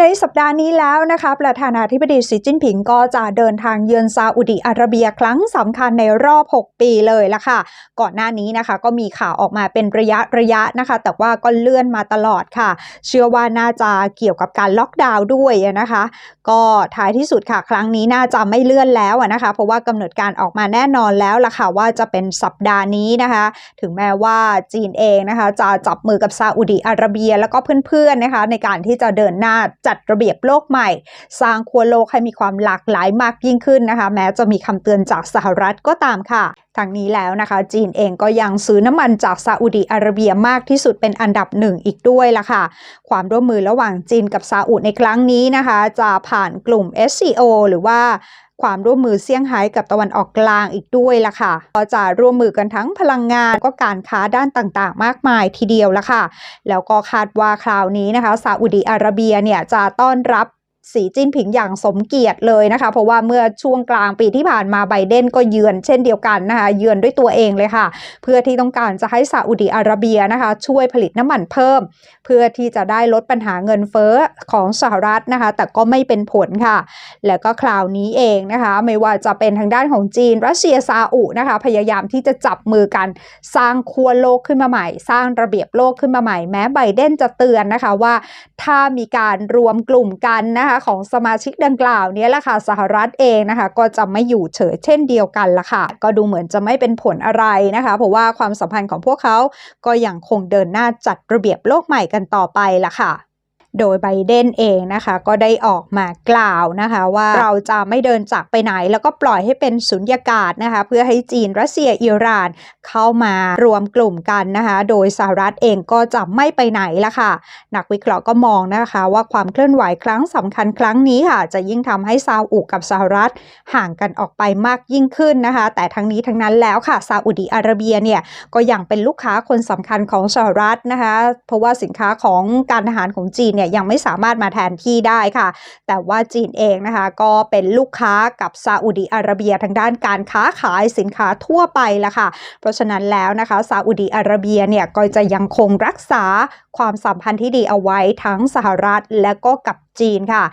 ในสัปดาห์นี้แล้วนะคะ ประธานาธิบดีสีจิ้นผิงก็จะเดินทางเยือนซาอุดีอาระเบียครั้งสำคัญในรอบ 6 ปีเลยละค่ะ ก่อนหน้านี้นะคะก็มีข่าวออกมาเป็นระยะระยะนะคะ แต่ว่าก็เลื่อนมาตลอดค่ะ เชื่อว่าน่าจะเกี่ยวกับการล็อกดาวน์ด้วยนะคะ ก็ท้ายที่สุดค่ะ ครั้งนี้น่าจะไม่เลื่อนแล้วนะคะ เพราะว่ากำหนดการออกมาแน่นอนแล้วล่ะค่ะว่าจะเป็นสัปดาห์นี้นะคะ ถึงแม้ว่าจีนเองนะคะ จะจับมือกับซาอุดิอาระเบีย แล้วก็เพื่อนๆนะคะ ในการที่จะเดินหน้าจัดระเบียบโลกใหม่ สร้างขั้วโลกให้มีความหลากหลายมากยิ่งขึ้นนะคะ แม้จะมีคำเตือนจากสหรัฐก็ตามค่ะ ทางนี้แล้วนะคะ จีนเองก็ยังซื้อน้ำมันจากซาอุดิอาระเบียมากที่สุดเป็นอันดับหนึ่งอีกด้วยล่ะค่ะ ความร่วมมือระหว่างจีนกับซาอุในครั้งนี้นะคะ จะผ่านกลุ่ม SCO หรือว่าความร่วมมือเซี่ยงไฮ้กับตะวันออกกลางอีกด้วยล่ะค่ะ ก็จะร่วมมือกันทั้งพลังงานก็การค้าด้านต่างๆ มากมายทีเดียวล่ะค่ะ แล้วก็คาดว่าคราวนี้นะคะซาอุดีอาระเบียเนี่ยจะต้อนรับ สีจิ้นผิงอย่างสมเกียรติเลยนะคะ เพราะว่าเมื่อช่วงกลางปีที่ผ่านมาไบเดนก็เยือนเช่นเดียวกันนะคะ เยือนด้วยตัวเองเลยค่ะ เพื่อที่ต้องการจะให้ซาอุดีอาระเบียนะคะ ช่วยผลิตน้ำมันเพิ่ม เพื่อที่จะได้ลดปัญหาเงินเฟ้อของสหรัฐนะคะ แต่ก็ไม่เป็นผลค่ะ แล้วก็คราวนี้เองนะคะ ไม่ว่าจะเป็นทางด้านของจีน รัสเซียซาอุนะคะ พยายามที่จะจับมือกันสร้างขั้วโลกขึ้นมาใหม่ สร้างระเบียบโลกขึ้นมาใหม่ แม้ไบเดนจะเตือนนะคะว่า ถ้ามีการรวมกลุ่มกันนะคะของสมาชิกดังกล่าวนี้แหละค่ะสหรัฐเองนะคะ ก็จะไม่อยู่เฉยเช่นเดียวกันละค่ะ ก็ดูเหมือนจะไม่เป็นผลอะไรนะคะ เพราะว่าความสัมพันธ์ของพวกเขาก็ยังคงเดินหน้าจัดระเบียบโลกใหม่กันต่อไปละค่ะ โดยไบเดนเองนะคะ ก็ได้ออกมากล่าวนะคะ ว่าเราจะไม่เดินจากไปไหน แล้วก็ปล่อยให้เป็นสุญญากาศนะคะ เพื่อให้จีนรัสเซียอิหร่าน เข้ามารวมกลุ่มกันนะคะ โดยสหรัฐเองก็จะไม่ไปไหนละค่ะ นักวิเคราะห์ก็มองนะคะ ว่าความเคลื่อนไหวครั้งสำคัญครั้งนี้ค่ะ จะยิ่งทำให้ซาอุกับสหรัฐห่างกันออกไปมากยิ่งขึ้นนะคะ แต่ทั้งนี้ทั้งนั้นแล้วค่ะซาอุดิอาระเบียเนี่ยก็ยังเป็นลูกค้าคนสำคัญของสหรัฐนะคะ เพราะว่าสินค้าของการทหารของจีนเนี่ยยังไม่สามารถมาแทนที่ได้ค่ะ แต่ว่าจีนเองนะคะก็เป็นลูกค้ากับซาอุดิอาระเบียทางด้านการค้าขายสินค้าทั่วไปละค่ะ เพราะฉะนั้นแล้วนะคะซาอุดิอาระเบียเนี่ยก็จะยังคงรักษาความสัมพันธ์ที่ดีเอาไว้ทั้งสหรัฐและก็กับจีนค่ะ